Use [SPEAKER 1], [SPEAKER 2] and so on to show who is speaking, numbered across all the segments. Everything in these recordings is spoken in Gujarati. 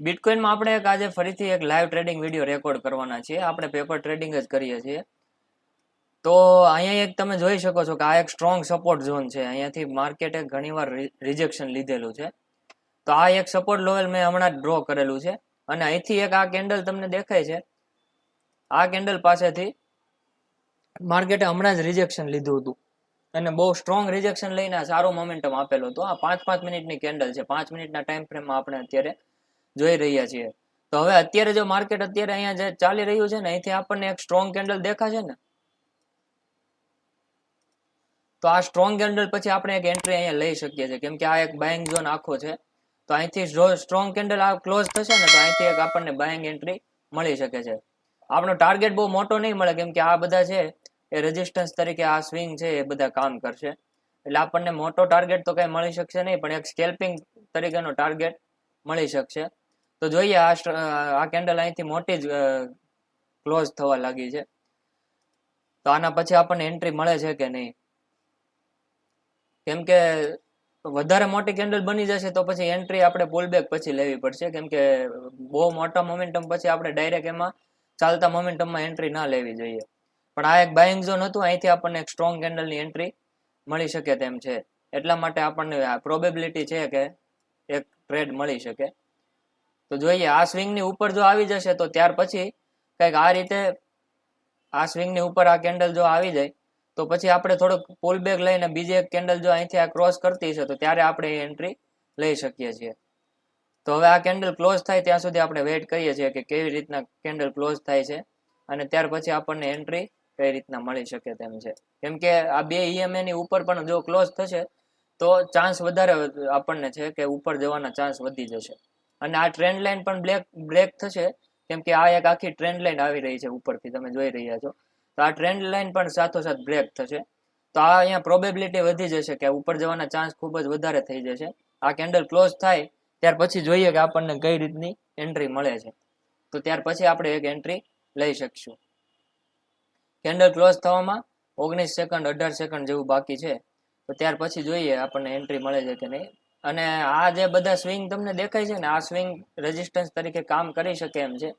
[SPEAKER 1] બિટકોઇનમાં આપણે એક આજે ફરીથી એક લાઈવ ટ્રેડિંગ વીડિયો રેકોર્ડ કરવાના છીએ. આપણે પેપર ટ્રેડિંગ જ કરીએ છીએ. તો અહીંયા એક તમે જોઈ શકો છો કે આ એક સ્ટ્રોંગ સપોર્ટ ઝોન છે. અહીંયાથી માર્કેટે ઘણીવાર રિજેક્શન લીધેલું છે. તો આ એક સપોર્ટ લેવલ મેં હમણાં ડ્રો કરેલું છે. અને અહીંથી એક આ કેન્ડલ તમને દેખાય છે. આ કેન્ડલ પાસેથી માર્કેટે હમણાં જ રિજેક્શન લીધું હતું. અને બહુ સ્ટ્રોંગ રિજેક્શન લઈને સારો મોમેન્ટમ આપેલો હતો. આ પાંચ પાંચ મિનિટની કેન્ડલ છે. પાંચ મિનિટના ટાઈમ ફ્રેમમાં આપણે અત્યારે જોઈ રહ્યા છીએ. તો હવે અત્યારે જો માર્કેટ અત્યારે અહીંયા જે ચાલી રહ્યું છે ને, અહીંથી આપણને એક સ્ટ્રોંગ કેન્ડલ દેખાશે ને? તો આ સ્ટ્રોંગ કેન્ડલ પછી આપણે એક એન્ટ્રી અહીંયા લઈ શકીએ છીએ. કેમ કે આ એક બાઇંગ ઝોન આખો છે. તો અહીંથી જો સ્ટ્રોંગ કેન્ડલ આ ક્લોઝ થશે ને, તો અહીંથી એક આપણને બાઇંગ એન્ટ્રી મળી શકે છે. આપણો ટાર્ગેટ બહુ મોટો નહીં મળે, કેમ કે આ બધા છે એ રેઝિસ્ટન્સ તરીકે આ સ્વિંગ છે એ બધા કામ કરશે. એટલે આપણને મોટો ટાર્ગેટ તો કઈ મળી શકશે નહીં, પણ એક સ્કેલ્પિંગ તરીકેનો ટાર્ગેટ મળી શકશે. તો જોઈએ, આ આ કેન્ડલ અહીંથી મોટી જ ક્લોઝ થવા લાગી છે. તો આના પછી આપણને એન્ટ્રી મળે છે કે નહીં? કેમ કે વધારે મોટી કેન્ડલ બની જશે તો પછી એન્ટ્રી આપણે પુલબેક પછી લેવી પડશે. કેમ કે બહુ મોટા મોમેન્ટમ પછી આપણે ડાયરેક્ટ એમાં ચાલતા મોમેન્ટમમાં એન્ટ્રી ના લેવી જોઈએ. પણ આ એક બાઇંગ ઝોન હતું, અહીંથી આપણને એક સ્ટ્રોંગ કેન્ડલની એન્ટ્રી મળી શકે તેમ છે. એટલા માટે આપણને પ્રોબેબિલિટી છે કે એક ટ્રેડ મળી શકે. તો જોઈએ આ સ્વિંગની ઉપર જો આવી જશે, તો ત્યાર પછી કંઈક આ રીતે આ સ્વિંગની ઉપર આ કેન્ડલ જો આવી જાય, તો પછી આપણે થોડોક પુલ બેક લઈને બીજી એક કેન્ડલ જો અહીંથી આ ક્રોસ કરતી છે તો ત્યારે આપણે એન્ટ્રી લઈ શકીએ છીએ. તો હવે આ કેન્ડલ ક્લોઝ થાય ત્યાં સુધી આપણે વેઇટ કરીએ છીએ કે કેવી રીતના કેન્ડલ ક્લોઝ થાય છે, અને ત્યાર પછી આપણને એન્ટ્રી કઈ રીતના મળી શકે તેમ છે. કેમ કે આ બે EMA ની ઉપર પણ જો ક્લોઝ થશે, તો ચાન્સ વધારે આપણને છે કે ઉપર જવાના ચાન્સ વધી જશે. અને આ ટ્રેન્ડ લાઇન પણ બ્લેક બ્રેક થશે. કેમ કે આ એક આખી ટ્રેન્ડ લાઇન આવી રહી છે ઉપરથી તમે જોઈ રહ્યા છો. તો આ ટ્રેન્ડ લાઇન પણ સાથોસાથ બ્રેક થશે. તો આ અહીંયા પ્રોબેબિલિટી વધી જશે કે ઉપર જવાના ચાન્સ ખૂબ જ વધારે થઈ જશે. આ કેન્ડલ ક્લોઝ થાય, ત્યાર પછી જોઈએ કે આપણને કઈ રીતની એન્ટ્રી મળે છે. તો ત્યાર પછી આપણે એક એન્ટ્રી લઈ શકશું. કેન્ડલ ક્લોઝ થવામાં ઓગણીસ સેકન્ડ અઢાર સેકન્ડ જેવું બાકી છે. તો ત્યાર પછી જોઈએ આપણને એન્ટ્રી મળે છે કે નહીં. અને આ જે બધા સ્વિંગ તમને દેખાય છે ને, આ સ્વિંગ રેઝિસ્ટન્સ તરીકે કામ કરી શકે એમ છે.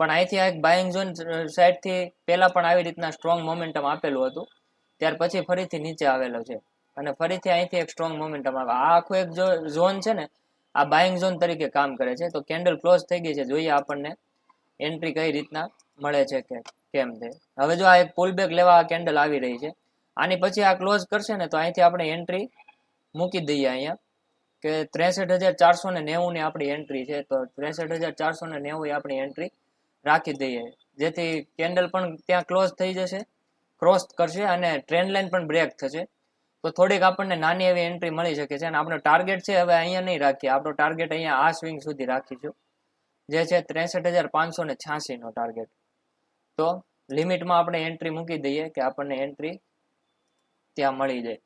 [SPEAKER 1] પણ અહીંથી આ એક બાઇંગ ઝોન સાઈડથી પહેલાં પણ આવી રીતના સ્ટ્રોંગ મોમેન્ટમ આપેલું હતું. ત્યાર પછી ફરીથી નીચે આવેલો છે. અને ફરીથી અહીંથી એક સ્ટ્રોંગ મોમેન્ટમ આવે. આ આખું એક જો ઝોન છે ને, આ બાઇંગ ઝોન તરીકે કામ કરે છે. તો કેન્ડલ ક્લોઝ થઈ ગઈ છે. જોઈએ આપણને એન્ટ્રી કઈ રીતના મળે છે કે કેમ છે. હવે જો આ એક પુલ બેક લેવા આ કેન્ડલ આવી રહી છે. આની પછી આ ક્લોઝ કરશે ને, તો અહીંથી આપણે એન્ટ્રી મૂકી દઈએ અહીંયા. કે ત્રેસઠ હજાર ચારસો ને નેવું ની આપણી એન્ટ્રી છે, તો ત્રેસઠ હજાર ચારસો ને નેવું આપણી એન્ટ્રી રાખી દઈએ. જેથી કેન્ડલ પણ ત્યાં ક્લોઝ થઈ જશે ક્રોસ કરશે અને ટ્રેન્ડ લાઇન પણ બ્રેક થશે. તો થોડીક આપણને નાની એવી એન્ટ્રી મળી શકે છે અને આપણો ટાર્ગેટ છે હવે અહીંયા નહીં રાખીએ. આપણો ટાર્ગેટ અહીંયા આ સ્વિંગ સુધી રાખીશું. જે છે ત્રેસઠ હજાર પાંચસો ને છ્યાસી નો ટાર્ગેટ તો લિમિટમાં આપણે એન્ટ્રી મૂકી દઈએ કે આપણને એન્ટ્રી ત્યાં મળી જાય.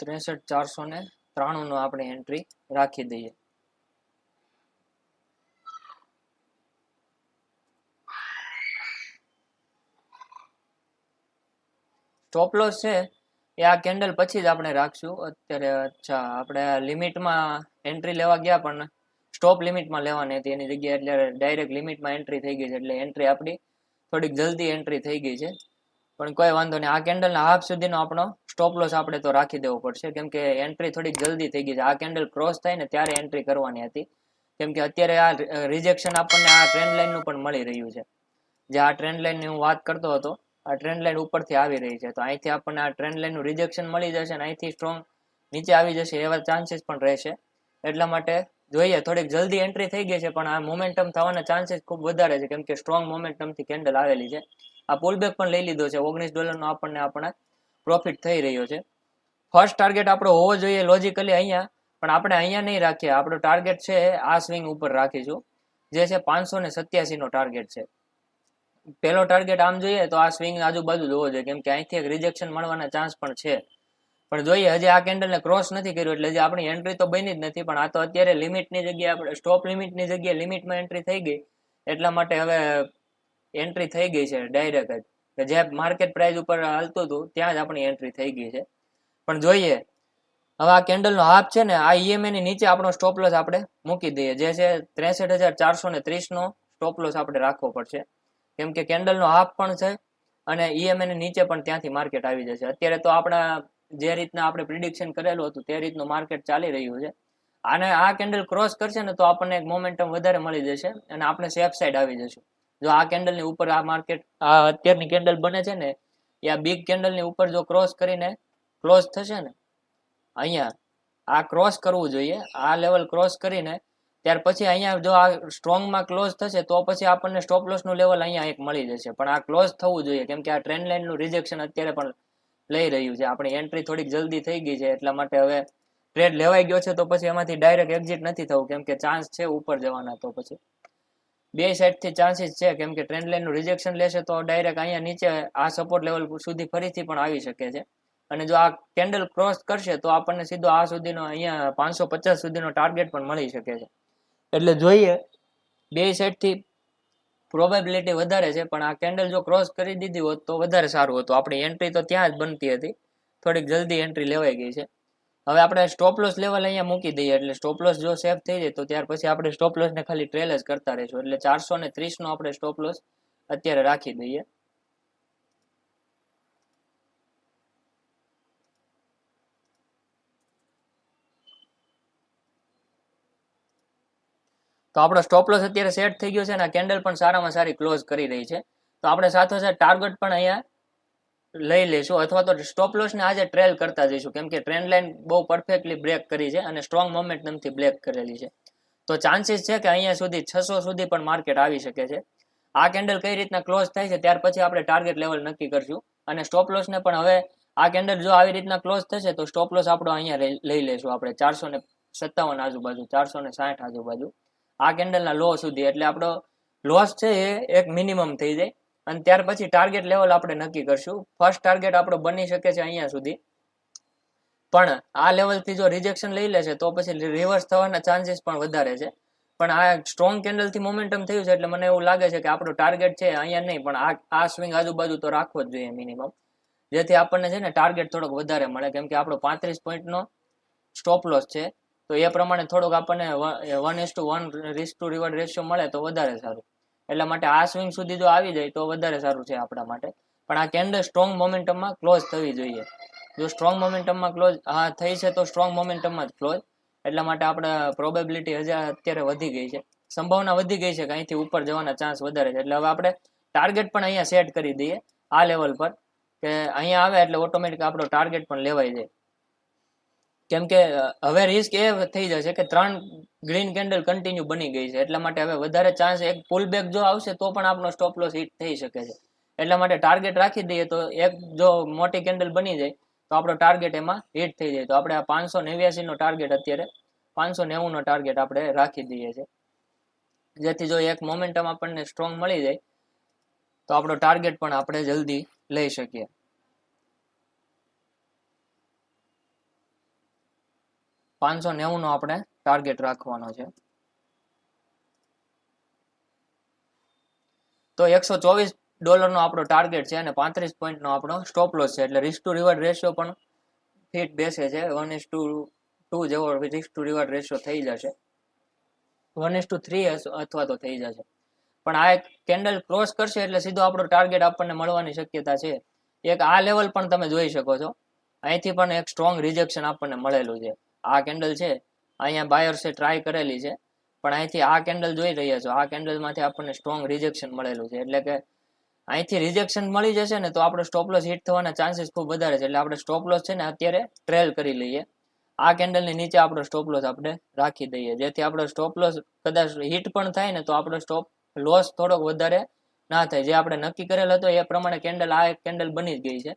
[SPEAKER 1] ત્રેસઠ ચારસો ને ત્રાણું નો આપણે એન્ટ્રી રાખી દઈએ. સ્ટોપ લોસ છે, એ આ કેન્ડલ પછી જ આપણે રાખશું. અત્યારે, અચ્છા, આપણે લિમિટમાં એન્ટ્રી લેવા ગયા, પણ સ્ટોપ લિમિટમાં લેવાની હતી. એની જગ્યાએ એટલે ડાયરેક્ટ લિમિટમાં એન્ટ્રી થઈ ગઈ છે. એટલે એન્ટ્રી આપણી થોડીક જલ્દી એન્ટ્રી થઈ ગઈ છે. પણ કોઈ વાંધો નહીં. આ કેન્ડલના હાફ સુધીનો આપણો સ્ટોપ લોસ આપણે તો રાખી દેવો પડશે. કેમ કે એન્ટ્રી થોડીક જલ્દી થઈ ગઈ છે. આ કેન્ડલ ક્રોસ થાય ને ત્યારે એન્ટ્રી કરવાની હતી. કેમ કે અત્યારે આ રિજેક્શન આપણને આ ટ્રેન્ડ લાઇનનું પણ મળી રહ્યું છે. જે આ ટ્રેન્ડ લાઇનની હું વાત કરતો હતો, આ ટ્રેન્ડ લાઇન ઉપરથી આવી રહી છે. તો અહીંથી આપણને આ ટ્રેન્ડ લાઇનનું રિજેક્શન મળી જશે અને અહીંથી સ્ટ્રોંગ નીચે આવી જશે એવા ચાન્સીસ પણ રહેશે. એટલા માટે જોઈએ, થોડીક જલ્દી એન્ટ્રી થઈ ગઈ છે, પણ આ મોમેન્ટમ થવાના ચાન્સીસ ખૂબ વધારે છે. કેમ કે સ્ટ્રોંગ મોમેન્ટમથી કેન્ડલ આવેલી છે. આ પુલબેક પણ લઈ લીધો છે. ઓગણીસ ડોલરનો આપણને આપણે પ્રોફિટ થઈ રહ્યો છે. ફર્સ્ટ ટાર્ગેટ આપણો હોવો જોઈએ લોજિકલી અહીંયા, પણ આપણે અહીંયા નહીં રાખીએ. આપણો ટાર્ગેટ છે આ સ્વિંગ ઉપર રાખીશું. જે છે પાંચસો ને સત્યાસીનો ટાર્ગેટ છે. પહેલો ટાર્ગેટ આમ જોઈએ તો આ સ્વિંગ આજુબાજુ જોવો જોઈએ, કેમ કે અહીંથી એક રિજેક્શન મળવાના ચાન્સ પણ છે. પણ જોઈએ, હજી આ કેન્ડલને ક્રોસ નથી કર્યું એટલે હજી આપણી એન્ટ્રી તો બની જ નથી, પણ આ તો અત્યારે લિમિટની જગ્યાએ આપણે સ્ટોપ લિમિટની જગ્યાએ લિમિટમાં એન્ટ્રી થઈ ગઈ. એટલા માટે હવે એન્ટ્રી થઈ ગઈ છે ડાયરેક્ટ જ. જે માર્કેટ પ્રાઇસ ઉપર હાલતું હતું, ત્યાં જ આપણી એન્ટ્રી થઈ ગઈ છે. પણ જોઈએ, હવે આ કેન્ડલનો હાફ છે ને, આ ઈએમએ ની નીચે આપણો સ્ટોપ લોસ આપણે મૂકી દઈએ. જે છે ત્રેસઠ હજાર ચારસો ને ત્રીસનો સ્ટોપ લોસ આપણે રાખવો પડશે. કેમ કે કેન્ડલનો હાફ પણ છે અને ઈએમએ ની નીચે પણ ત્યાંથી માર્કેટ આવી જશે. અત્યારે તો આપણા જે રીતના આપણે પ્રિડિક્શન કરેલું હતું, તે રીતનું માર્કેટ ચાલી રહ્યું છે. અને આ કેન્ડલ ક્રોસ કરશે ને, તો આપણને એક મોમેન્ટમ વધારે મળી જશે અને આપણે સેફ સાઈડ આવી જશું. જો આ કેન્ડલની ઉપર આ માર્કેટ આ અત્યારની કેન્ડલ બને છે ને, એ આ બિગ કેન્ડલની ઉપર જો ક્રોસ કરીને ક્લોઝ થશે ને, અહીંયા આ ક્રોસ કરવું જોઈએ, આ લેવલ ક્રોસ કરીને, ત્યાર પછી અહીંયા જો આ સ્ટ્રોંગમાં ક્લોઝ થશે, તો પછી આપણને સ્ટોપ લોસનું લેવલ અહીંયા એક મળી જશે. પણ આ ક્લોઝ થવું જોઈએ, કેમ કે આ ટ્રેન્ડ લાઇનનું રિજેક્શન અત્યારે પણ લઈ રહ્યું છે. આપણી એન્ટ્રી થોડીક જલ્દી થઈ ગઈ છે, એટલા માટે હવે ટ્રેડ લેવાઈ ગયો છે, તો પછી એમાંથી ડાયરેક્ટ એક્ઝિટ નથી થવું, કેમ કે ચાન્સ છે ઉપર જવાના, તો પછી. બે સાઈડથી ચાન્સીસ છે, કેમ કે ટ્રેન્ડ લાઇનનું રિજેક્શન લેશે તો ડાયરેક્ટ અહીંયા નીચે આ સપોર્ટ લેવલ સુધી ફરીથી પણ આવી શકે છે. અને જો આ કેન્ડલ ક્રોસ કરશે તો આપણને સીધો આ સુધીનો અહીંયા પાંચસો પચાસ સુધીનો ટાર્ગેટ પણ મળી શકે છે. એટલે જોઈએ, બે સાઈડથી પ્રોબેબિલિટી વધારે છે, પણ આ કેન્ડલ જો ક્રોસ કરી દીધી હોત તો વધારે સારું હતું. આપણી એન્ટ્રી તો ત્યાં જ બનતી હતી. થોડીક જલ્દી એન્ટ્રી લેવાઈ ગઈ છે. હવે આપણે સ્ટોપ લોસ લેવલ અહીંયા મૂકી દઈએ, એટલે સ્ટોપ લોસ જો સેફ થઈ જાય તો ત્યાર પછી આપણે સ્ટોપ લોસને ખાલી ટ્રેલ જ કરતા રહીશું. એટલે ચારસો ને ત્રીસનો આપણે સ્ટોપ લોસ અત્યારે રાખી દઈએ. તો આપણો સ્ટોપ લોસ અત્યારે સેટ થઈ ગયો છે અને કેન્ડલ પણ સારામાં સારી ક્લોઝ કરી રહી છે. તો આપણે સાથોસાથ ટાર્ગેટ પણ અહીંયા લઈ લઈશું અથવા તો સ્ટોપ લોસને આજે ટ્રેલ કરતા જઈશું. કેમ કે ટ્રેન્ડ લાઇન બહુ પરફેક્ટલી બ્રેક કરી છે અને સ્ટ્રોંગ મોમેન્ટમથી બ્રેક કરેલી છે. તો ચાન્સીસ છે કે અહીંયા સુધી છસો સુધી પણ માર્કેટ આવી શકે છે. આ કેન્ડલ કઈ રીતના ક્લોઝ થાય છે ત્યાર પછી આપણે ટાર્ગેટ લેવલ નક્કી કરશું. અને સ્ટોપ લોસને પણ હવે આ કેન્ડલ જો આવી રીતના ક્લોઝ થશે તો સ્ટોપ લોસ આપણો અહીંયા લઈ- લઈ લઈશું આપણે. ચારસો ને સત્તાવન આજુબાજુ, ચારસો ને સાઠ આજુબાજુ. આ કેન્ડલના લો સુધી. એટલે આપણો લોસ છે એ એક મિનિમમ થઈ જાય. અને ત્યાર પછી ટાર્ગેટ લેવલ આપણે નક્કી કરશું. ફર્સ્ટ ટાર્ગેટ આપણો બની શકે છે અહીંયા સુધી. પણ આ લેવલથી જો રિજેક્શન લઈ લે છે, તો પછી રિવર્સ થવાના ચાન્સીસ પણ વધારે છે. પણ આ સ્ટ્રોંગ કેન્ડલથી મોમેન્ટમ થયું છે એટલે મને એવું લાગે છે કે આપણો ટાર્ગેટ છે અહીંયા નહીં, પણ આ આ સ્વિંગ આજુબાજુ તો રાખવો જ જોઈએ મિનિમમ જેથી આપણને છે ને ટાર્ગેટ થોડોક વધારે મળે. કેમ કે આપણો પાંત્રીસ પોઈન્ટનો સ્ટોપ લોસ છે. તો એ પ્રમાણે થોડોક આપણને one is to one risk to reward ratio મળે તો વધારે સારું. એટલા માટે આ સ્વિંગ સુધી જો આવી જાય તો વધારે સારું છે આપણા માટે. પણ આ કેન્ડલ સ્ટ્રોંગ મોમેન્ટમમાં ક્લોઝ થવી જોઈએ. જો સ્ટ્રોંગ મોમેન્ટમમાં ક્લોઝ હા, થઈ છે તો સ્ટ્રોંગ મોમેન્ટમમાં જ ક્લોઝ એટલા માટે આપણે પ્રોબેબિલિટી હજી અત્યારે વધી ગઈ છે. સંભાવના વધી ગઈ છે કે અહીંથી ઉપર જવાના ચાન્સ વધારે છે. એટલે હવે આપણે ટાર્ગેટ પણ અહીંયા સેટ કરી દઈએ આ લેવલ પર. કે અહીંયા આવે એટલે ઓટોમેટિક આપણો ટાર્ગેટ પણ લેવાઈ જાય. કેમ કે હવે રિસ્ક એ થઈ જશે કે ત્રણ ગ્રીન કેન્ડલ કન્ટિન્યુ બની ગઈ છે. એટલા માટે હવે વધારે ચાન્સ એક પુલ બેક જો આવશે તો પણ આપણો સ્ટોપ લોસ હિટ થઈ શકે છે. એટલા માટે ટાર્ગેટ રાખી દઈએ તો એક જો મોટી કેન્ડલ બની જાય તો આપણો ટાર્ગેટ એમાં હિટ થઈ જાય. તો આપણે આ પાંચસો નેવ્યાસી નો ટાર્ગેટ અત્યારે, પાંચસો નેવું નો ટાર્ગેટ આપણે રાખી દઈએ છે જેથી જો એક મોમેન્ટમ આપણને સ્ટ્રોંગ મળી જાય તો આપણો ટાર્ગેટ પણ આપણે જલ્દી લઈ શકીએ. પાંચસો નેવું નો આપણે ટાર્ગેટ રાખવાનો છે. તો એકસો ચોવીસ ડોલરનો આપણો ટાર્ગેટ છે અને પાંત્રીસ પોઈન્ટનો આપણો સ્ટોપ લોસ છે. એટલે રિસ્ક ટુ રિવર્ડ રેશિયો પણ ફિટ બેસે છે. One is to two two risk to reward ratio થઈ જશે. વન ઇસ ટુ થ્રી અથવા તો થઈ જશે. પણ આ એક કેન્ડલ ક્રોસ કરશે એટલે સીધો આપણો ટાર્ગેટ આપણને મળવાની શક્યતા છે. એક આ લેવલ પણ તમે જોઈ શકો છો. અહીંથી પણ એક સ્ટ્રોંગ રિજેક્શન આપણને મળેલું છે. આ કેન્ડલ છે. અહીંયા બાયર્સે ટ્રાય કરેલી છે. પણ અહીંથી આ કેન્ડલ જોઈ રહ્યા છો. આ કેન્ડલમાંથી આપણને સ્ટ્રોંગ રિજેક્શન મળેલું છે. એટલે કે અહીંથી રિજેક્શન મળી જશે ને તો આપણો સ્ટોપલોસ હિટ થવાના ચાન્સીસ ખૂબ વધારે છે. એટલે આપણે સ્ટોપલોસ છે ને અત્યારે ટ્રેલ કરી લઈએ. આ કેન્ડલની નીચે આપણો સ્ટોપ લોસ આપણે રાખી દઈએ. જેથી આપણો સ્ટોપ લોસ કદાચ હિટ પણ થાય ને તો આપણો સ્ટોપ લોસ થોડોક વધારે ના થાય. જે આપણે નક્કી કરેલ હતો એ પ્રમાણે કેન્ડલ આ એક કેન્ડલ બની જ ગઈ છે.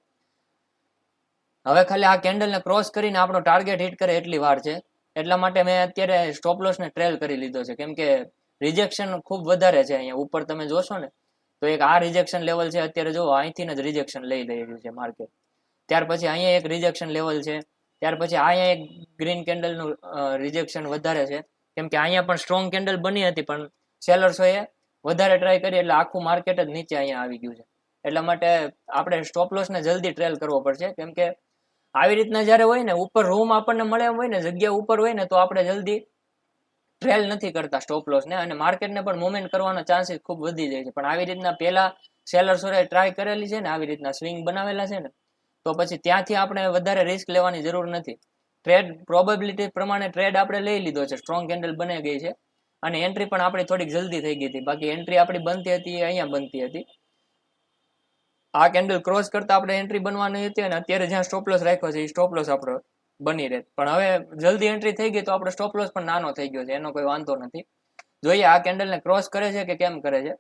[SPEAKER 1] હવે ખાલી આ કેન્ડલને ક્રોસ કરીને આપણો ટાર્ગેટ હિટ કરે એટલી વાર છે. એટલા માટે મેં અત્યારે સ્ટોપ લોસને ટ્રેલ કરી લીધો છે. કેમ કે રિજેક્શન ખૂબ વધારે છે અહીંયા. ઉપર તમે જોશો ને, તો એક આ રિજેક્શન લેવલ છે. અત્યારે જો અહીંથી જ રિજેક્શન લઈ રહ્યું છે માર્કેટ ત્યાર પછી અહીંયા એક રિજેક્શન લેવલ છે. ત્યાર પછી અહીંયા એક ગ્રીન કેન્ડલનું રિજેક્શન વધારે છે. કેમ કે અહીંયા પણ સ્ટ્રોંગ કેન્ડલ બની હતી, પણ સેલર્સોએ વધારે ટ્રાય કરી એટલે આખું માર્કેટ જ નીચે અહીંયા આવી ગયું છે. એટલા માટે આપણે સ્ટોપ લોસને જલ્દી ટ્રેલ કરવો પડશે. કેમ કે આવી રીતના જ્યારે હોય ને, ઉપર રૂમ આપણને મળે એમ હોય ને, જગ્યા ઉપર હોય ને, તો આપણે જલ્દી ટ્રેલ નથી કરતા સ્ટોપ લોસ ને. અને માર્કેટને પણ મુવમેન્ટ કરવાનો ચાન્સીસ ખૂબ વધી જાય છે. પણ આવી રીતના પહેલા સેલર્સોએ ટ્રાય કરેલી છે ને, આવી રીતના સ્વિંગ બનાવેલા છે ને, તો પછી ત્યાંથી આપણે વધારે રિસ્ક લેવાની જરૂર નથી. ટ્રેડ પ્રોબેબિલિટી પ્રમાણે ટ્રેડ આપણે લઈ લીધો છે. સ્ટ્રોંગ કેન્ડલ બની ગઈ છે. અને એન્ટ્રી પણ આપણી થોડીક જલ્દી થઈ ગઈ હતી. બાકી એન્ટ્રી આપણી બનતી હતી અહીંયા બનતી હતી. આ કેન્ડલ ક્રોસ કરતા આપણે એન્ટ્રી બનવાની હતી અને અત્યારે જ્યાં સ્ટોપ લોસ રાખ્યો છે એ સ્ટોપ આપણો બની રહે. પણ હવે જલ્દી એન્ટ્રી થઈ ગઈ તો આપણો સ્ટોપ લોસ પણ નાનો થઈ ગયો છે, એનો કોઈ વાંધો નથી. જોઈએ આ કેન્ડલને ક્રોસ કરે છે કે કેમ કરે છે?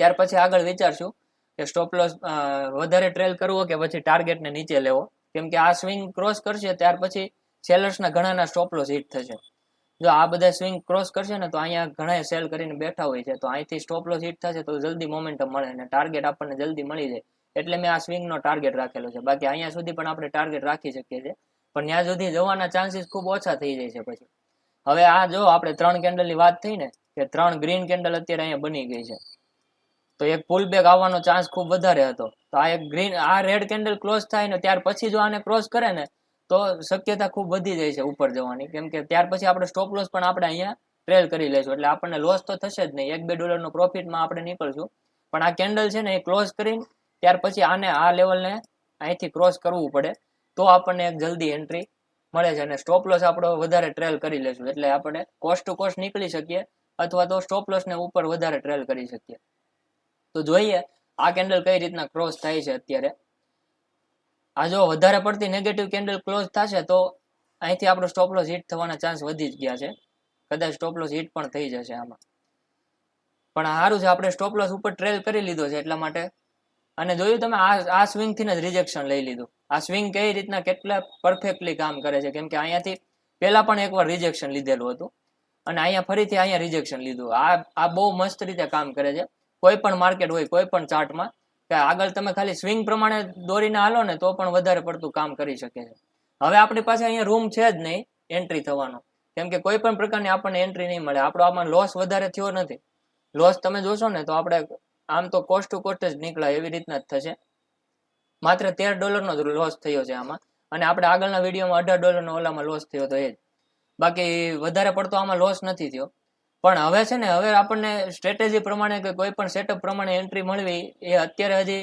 [SPEAKER 1] ત્યાર પછી આગળ વિચારશું કે સ્ટોપ લોસ વધારે ટ્રેલ કરવો કે પછી ટાર્ગેટને નીચે લેવો? કેમ કે આ સ્વિંગ ક્રોસ કરશે, ત્યાર પછી સેલર્સના ઘણાના સ્ટોપ લોસ હિટ થશે. જો આ બધા સ્વિંગ ક્રોસ કરશે ને તો અહીંયા ઘણા સેલ કરીને બેઠા હોય છે. તો અહીંથી સ્ટોપ લોસ હિટ થશે તો જલ્દી મોમેન્ટમ મળે અને ટાર્ગેટ આપણને જલ્દી મળી જાય. એટલે મેં આ સ્વિંગનો ટાર્ગેટ રાખેલો છે. બાકી અહીંયા સુધી પણ આપણે ટાર્ગેટ રાખી શકીએ છીએ. પણ ત્યાં સુધી જવાના ચાન્સીસ ખૂબ ઓછા થઈ જાય છે પછી. હવે આ જો આપણે ત્રણ કેન્ડલની વાત થઈ ને, કે ત્રણ ગ્રીન કેન્ડલ અત્યારે અહીંયા બની ગઈ છે. તો એક પુલ બેક આવવાનો ચાન્સ ખૂબ વધારે હતો. તો આ એક ગ્રીન આ રેડ કેન્ડલ ક્લોઝ થાય ને ત્યાર પછી જો આને ક્રોસ કરે ને તો શક્યતા ખૂબ વધી જાય છે ઉપર જવાની. કેમ કે ત્યાર પછી આપણે સ્ટોપ લોસ પણ આપણે અહીંયા ટ્રેલ કરી લઈશું. એટલે આપણને લોસ તો થશે જ નહીં. એક બે ડોલરનો પ્રોફિટમાં આપણે નીકળશું. પણ આ કેન્ડલ છે ને એ ક્લોઝ કરીને ત્યાર પછી આને આ લેવલને અહીંથી ક્રોસ કરવું પડે. તો આપણને એક જલ્દી એન્ટ્રી મળે છે. અને સ્ટોપ લોસ આપણો વધારે ટ્રેલ કરી લેશું એટલે આપણે કોસ્ટ ટુ કોસ્ટ નીકળી શકીએ અથવા તો સ્ટોપ લોસને ઉપર વધારે ટ્રેલ કરી શકીએ. તો જોઈએ આ કેન્ડલ કઈ રીતના ક્રોસ થાય છે અત્યારે. આ જો વધારે પડતી નેગેટિવ કેન્ડલ ક્લોઝ થશે તો અહીંથી આપણો સ્ટોપ લોસ હિટ થવાના ચાન્સ વધી જ ગયા છે. કદાચ સ્ટોપ લોસ હિટ પણ થઈ જશે આમાં. પણ સારું છે, આપણે સ્ટોપ લોસ ઉપર ટ્રેલ કરી લીધો છે એટલા માટે. અને જોયું તમે, આ આ સ્વિંગથી જ રિજેક્શન લઈ લીધું. આ સ્વિંગ કઈ રીતના કેટલા પરફેક્ટલી કામ કરે છે? કેમ કે અહીંયાથી પહેલા પણ એકવાર રિજેક્શન લીધેલું હતું. અને અહીંયા ફરીથી અહીંયા રિજેક્શન લીધું. આ આ બહુ મસ્ત રીતે કામ કરે છે. કોઈ પણ માર્કેટ હોય, કોઈ પણ ચાર્ટમાં કે આગળ તમે ખાલી સ્વિંગ પ્રમાણે દોરીને હાલો ને તો પણ વધારે પડતું કામ કરી શકે છે. હવે આપણી પાસે અહીંયા રૂમ છે જ નહીં એન્ટ્રી થવાનો. કેમ કે કોઈ પણ પ્રકારની આપણને એન્ટ્રી નહીં મળે. આપણો આમાં લોસ વધારે થયો નથી. લોસ તમે જોશો ને તો આપણે આમ તો કોસ્ટ ટુ કોસ્ટ જ નીકળાય એવી રીતના જ થશે. માત્ર તેર ડોલરનો જ લોસ થયો છે આમાં. અને આપણે આગળના વિડીયોમાં અઢાર ડોલરનો ઓલામાં લોસ થયો તો એ જ. બાકી વધારે પડતો આમાં લોસ નથી થયો. પણ હવે છે ને, હવે આપણને સ્ટ્રેટેજી પ્રમાણે કે કોઈ પણ સેટઅપ પ્રમાણે એન્ટ્રી મળવી, એ અત્યારે હજી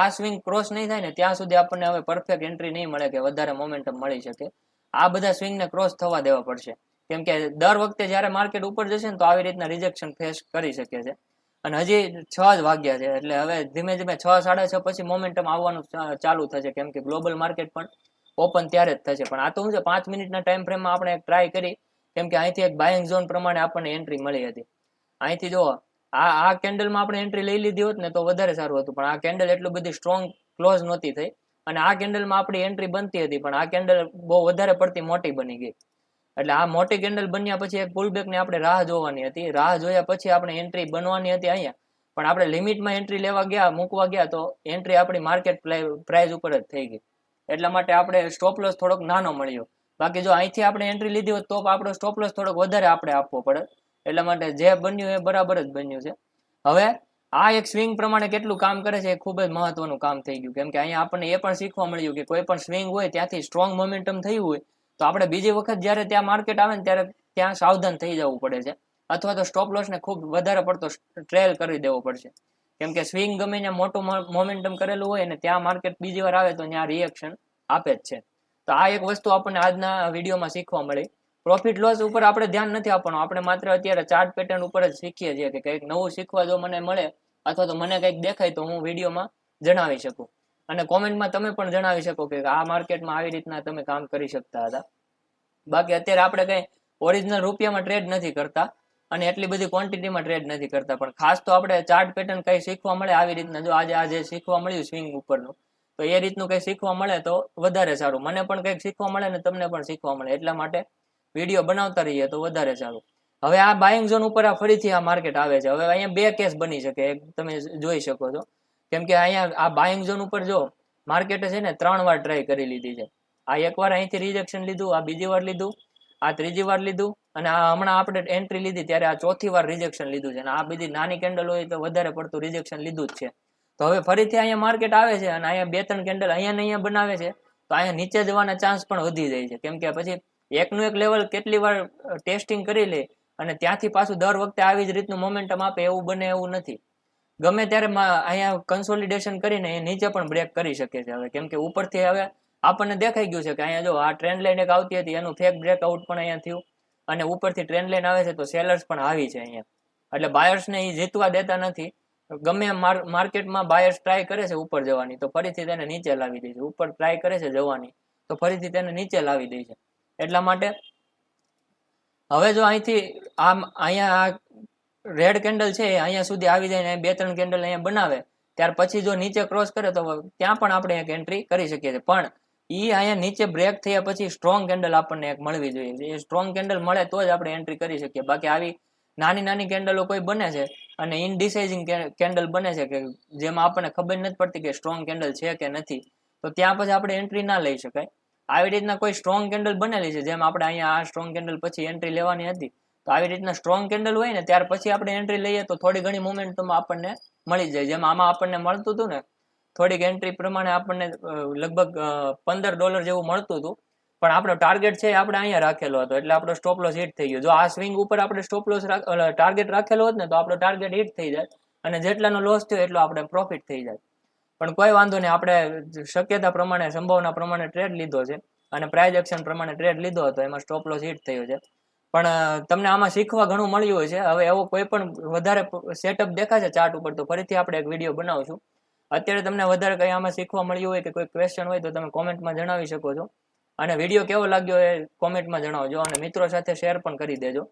[SPEAKER 1] આ સ્વિંગ ક્રોસ નહીં થાય ને, ત્યાં સુધી આપણને હવે પરફેક્ટ એન્ટ્રી નહીં મળે કે વધારે મોમેન્ટમ મળી શકે. આ બધા સ્વિંગને ક્રોસ થવા દેવા પડશે. કેમ કે દર વખતે જ્યારે માર્કેટ ઉપર જશે ને, તો આવી રીતના રિજેક્શન ફેસ કરી શકે છે. અને હજી છ જ વાગ્યા છે, એટલે હવે ધીમે ધીમે છ, સાડા છ પછી મોમેન્ટમ આવવાનું ચાલુ થશે. કેમ કે ગ્લોબલ માર્કેટ પણ ઓપન ત્યારે જ થશે. પણ આ તો શું છે, પાંચ મિનિટના ટાઈમ ફ્રેમમાં આપણે ટ્રાય કરી કેમ કે અહીંથી એક બાયિંગ ઝોન પ્રમાણે આપણને એન્ટ્રી મળી હતી. અહીંથી જો આ આ કેન્ડલમાં આપણે એન્ટ્રી લઈ લીધી હોત ને તો વધારે સારું હતું, પણ આ કેન્ડલ એટલું બધી સ્ટ્રોંગ ક્લોઝ નહોતી થઈ અને આ કેન્ડલમાં આપણી એન્ટ્રી બનતી હતી, પણ આ કેન્ડલ બહુ વધારે પડતી મોટી બની ગઈ. એટલે આ મોટી કેન્ડલ બન્યા પછી એક પુલબેકની આપણે રાહ જોવાની હતી. રાહ જોયા પછી આપણે એન્ટ્રી બનવાની હતી અહીંયા, પણ આપણે લિમિટમાં એન્ટ્રી લેવા ગયા, મૂકવા ગયા તો એન્ટ્રી આપણી માર્કેટ પ્રાઇસ ઉપર જ થઈ ગઈ. એટલા માટે આપણે સ્ટોપ લોસ થોડોક નાનો મળ્યો. બાકી જો અહીંથી આપણે એન્ટ્રી લીધી હોત તો આપણો સ્ટોપ લોસ થોડોક વધારે આપણે આપવો પડે. એટલા માટે જે બન્યું એ બરાબર જ બન્યું છે. હવે આ એક સ્વિંગ પ્રમાણે કેટલું કામ કરે છે એ ખૂબ જ મહત્વનું કામ થઈ ગયું. કેમ કે અહીંયા આપણને એ પણ શીખવા મળ્યું કે કોઈ પણ સ્વિંગ હોય ત્યાંથી સ્ટ્રોંગ મોમેન્ટમ થયું હોય તો આપણે બીજી વખત જ્યારે ત્યાં માર્કેટ આવે ને ત્યારે ત્યાં સાવધાન થઈ જવું પડે છે. અથવા તો સ્ટોપ લોસને ખૂબ વધારે પડતો ટ્રેલ કરી દેવો પડશે. કેમ કે સ્વિંગ ગમે ત્યાં મોટું મોમેન્ટમ કરેલું હોય ને ત્યાં માર્કેટ બીજી વાર આવે તો ત્યાં રિએક્શન આપે જ છે. તો આ એક વસ્તુ આપણને આજના વિડીયોમાં શીખવા મળી. પ્રોફિટ લોસ ઉપર આપણે ધ્યાન નથી આપવાનું. આપણે માત્ર અત્યારે ચાર્ટ પેટર્ન ઉપર જ શીખીએ છીએ કે કંઈક નવું શીખવા જો મને મળે અથવા તો મને કંઈક દેખાય તો હું વિડીયોમાં જણાવી શકું. અને કોમેન્ટમાં તમે પણ જણાવી શકો કે આ માર્કેટમાં આવી રીતના તમે કામ કરી શકતા હતા. બાકી અત્યારે આપણે કંઈ ઓરિજિનલ રૂપિયામાં ટ્રેડ નથી કરતા અને એટલી બધી ક્વોન્ટિટીમાં ટ્રેડ નથી કરતા. પણ ખાસ તો આપણે ચાર્ટ પેટર્ન કંઈ શીખવા મળે, આવી રીતના જો આજે આજે શીખવા મળ્યું સ્વિંગ ઉપરનું તો એ રીતનું કંઈ શીખવા મળે તો વધારે સારું. મને પણ કંઈક શીખવા મળે ને તમને પણ શીખવા મળે. એટલા માટે વીડિયો બનાવતા રહીએ તો વધારે સારું. હવે આ બાઇંગ ઝોન ઉપર આ ફરીથી આ માર્કેટ આવે છે. હવે અહીંયા બે કેસ બની શકે તમે જોઈ શકો છો. કેમ કે અહીંયા આ બાઇંગ ઝોન ઉપર જો માર્કેટે છે ને ત્રણ વાર ટ્રાય કરી લીધી છે. આ એક વાર અહીંથી રિજેક્શન લીધું, આ બીજી વાર લીધું, આ ત્રીજી વાર લીધું અને આ હમણાં આપણે એન્ટ્રી લીધી, ત્યારે આ ચોથી વાર રિજેક્શન લીધું છે. અને આ બધી નાની કેન્ડલ હોય તો વધારે પડતું રિજેક્શન લીધું જ છે. તો હવે ફરીથી અહીંયા માર્કેટ આવે છે અને અહીંયા બે ત્રણ કેન્ડલ અહીંયા ને અહીંયા બનાવે છે, તો અહીંયા નીચે જવાના ચાન્સ પણ વધી જાય છે. કેમ કે પછી એકનું એક લેવલ કેટલી વાર ટેસ્ટિંગ કરી લે અને ત્યાંથી પાછું દર વખતે આવી જ રીતનું મોમેન્ટમ આપે એવું બને એવું નથી. ગમે ત્યારે અહીંયા કન્સોલિડેશન કરીને એ નીચે પણ બ્રેક કરી શકે છે હવે. કેમ કે ઉપરથી હવે આપણને દેખાઈ ગયું છે કે અહીંયા જો આ ટ્રેન્ડ લાઈન એક આવતી હતી, એનું ફેક બ્રેકઆઉટ પણ અહીંયા થયું અને ઉપરથી ટ્રેન્ડ લાઈન આવે છે તો સેલર્સ પણ આવી છે અહીંયા. એટલે બાયર્સને એ જીતવા દેતા નથી. ગમે માર્કેટમાં બાયર્સ ટ્રાય કરે છે ઉપર જવાની, તો ફરીથી તેને નીચે લાવી દે છે. ઉપર ટ્રાય કરે છે જવાની, તો ફરીથી તેને નીચે લાવી દે છે. એટલા માટે હવે જો અહીંથી આમ અહીંયા આ રેડ કેન્ડલ છે અહીંયા સુધી આવી જાય ને બે ત્રણ કેન્ડલ અહીંયા બનાવે, ત્યાર પછી જો નીચે ક્રોસ કરે તો ત્યાં પણ આપણે એક એન્ટ્રી કરી શકીએ છીએ. પણ એ અહીંયા નીચે બ્રેક થયા પછી સ્ટ્રોંગ કેન્ડલ આપણને એક મળવી જોઈએ. એ સ્ટ્રોંગ કેન્ડલ મળે તો જ આપણે એન્ટ્રી કરી શકીએ. બાકી આવી નાની નાની કેન્ડલો કોઈ બને છે અને ઇનડિસાઇઝિંગ કેન્ડલ બને છે કે જેમાં આપણને ખબર નથી પડતી કે સ્ટ્રોંગ કેન્ડલ છે કે નથી. તો ત્યાં પછી આપણે એન્ટ્રી ના લઈ શકાય. આવી રીતના કોઈ સ્ટ્રોંગ કેન્ડલ બનેલી છે જેમ આપણે અહીંયા આ સ્ટ્રોંગ કેન્ડલ પછી એન્ટ્રી લેવાની હતી. તો આવી રીતના સ્ટ્રોંગ કેન્ડલ હોય ને ત્યાર પછી આપણે એન્ટ્રી લઈએ તો થોડી ઘણી મોમેન્ટમ આપણને મળી જાય. જેમ આમાં આપણને મળતું હતું ને, થોડીક એન્ટ્રી પ્રમાણે આપણને લગભગ પંદર ડોલર જેવું મળતું હતું. પણ આપણો ટાર્ગેટ છે આપણે અહીંયા રાખેલો હતો, એટલે આપણો સ્ટોપ લોસ હિટ થઈ ગયો. જો આ સ્વિંગ ઉપર આપણે સ્ટોપ લોસ ટાર્ગેટ રાખેલો હોત ને, તો આપણો ટાર્ગેટ હિટ થઈ જાય અને જેટલાનો લોસ થયો એટલો આપણે પ્રોફિટ થઈ જાય. પણ કોઈ વાંધો નહીં, આપણે શક્યતા પ્રમાણે, સંભાવના પ્રમાણે ટ્રેડ લીધો છે અને પ્રાઇઝ એક્શન પ્રમાણે ટ્રેડ લીધો હતો, એમાં સ્ટોપ લોસ હિટ થયો છે. પણ તમને આમાં શીખવા ઘણું મળ્યું હોય છે. હવે એવો કોઈ પણ વધારે સેટઅપ દેખાશે ચાર્ટ ઉપર, તો ફરીથી આપણે એક વીડિયો બનાવશું. અત્યારે તમને વધારે કંઈ આમાં શીખવા મળ્યું હોય કે કોઈ ક્વેશ્ચન હોય તો તમે કોમેન્ટમાં જણાવી શકો છો. અને વીડિયો કેવો લાગ્યો એ કોમેન્ટમાં જણાવજો અને મિત્રો સાથે શેર પણ કરી દેજો.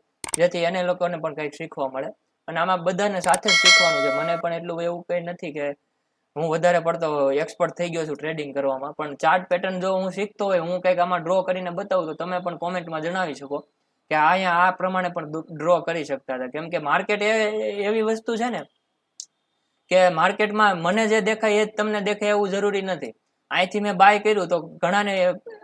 [SPEAKER 1] જેથી એને લોકોને પણ કંઈક શીખવા મળે. અને આમાં બધાને સાથે જ શીખવાનું છે. મને પણ એટલું એવું કંઈ નથી કે હું વધારે પડતો એક્સપર્ટ થઈ ગયો છું ટ્રેડિંગ કરવામાં. પણ ચાર્ટ પેટર્ન જો હું શીખતો હોય, હું કંઈક આમાં ડ્રો કરીને બતાવું, તો તમે પણ કોમેન્ટમાં જણાવી શકો કે અહીંયા આ પ્રમાણે પણ ડ્રો કરી શકતા હતા. કેમ કે માર્કેટ એ એવી વસ્તુ છે ને, કે માર્કેટમાં મને જે દેખાય એ જ તમને દેખાય એવું જરૂરી નથી. અહીંથી મેં બાય કર્યું તો ઘણાને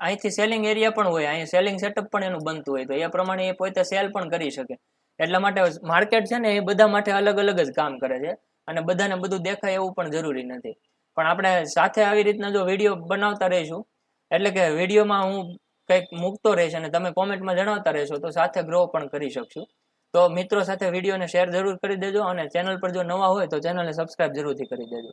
[SPEAKER 1] અહીંથી સેલિંગ એરિયા પણ હોય, અહીં સેલિંગ સેટઅપ પણ એનું બનતું હોય. તો એ પ્રમાણે એ પોતે સેલ પણ કરી શકે. એટલા માટે માર્કેટ છે ને એ બધા માટે અલગ અલગ જ કામ કરે છે અને બધાને બધું દેખાય એવું પણ જરૂરી નથી. પણ આપણે સાથે આવી રીતના જો વીડિયો બનાવતા રહીશું, એટલે કે વિડીયોમાં હું કંઈક મૂકતો રહીશ અને તમે કોમેન્ટમાં જણાવતા રહેશો, તો સાથે ગ્રો પણ કરી શકશું. તો મિત્રો સાથે વિડીયોને શેર જરૂર કરી દેજો અને ચેનલ પર જો નવા હોય તો ચેનલને સબસ્ક્રાઇબ જરૂરથી કરી દેજો.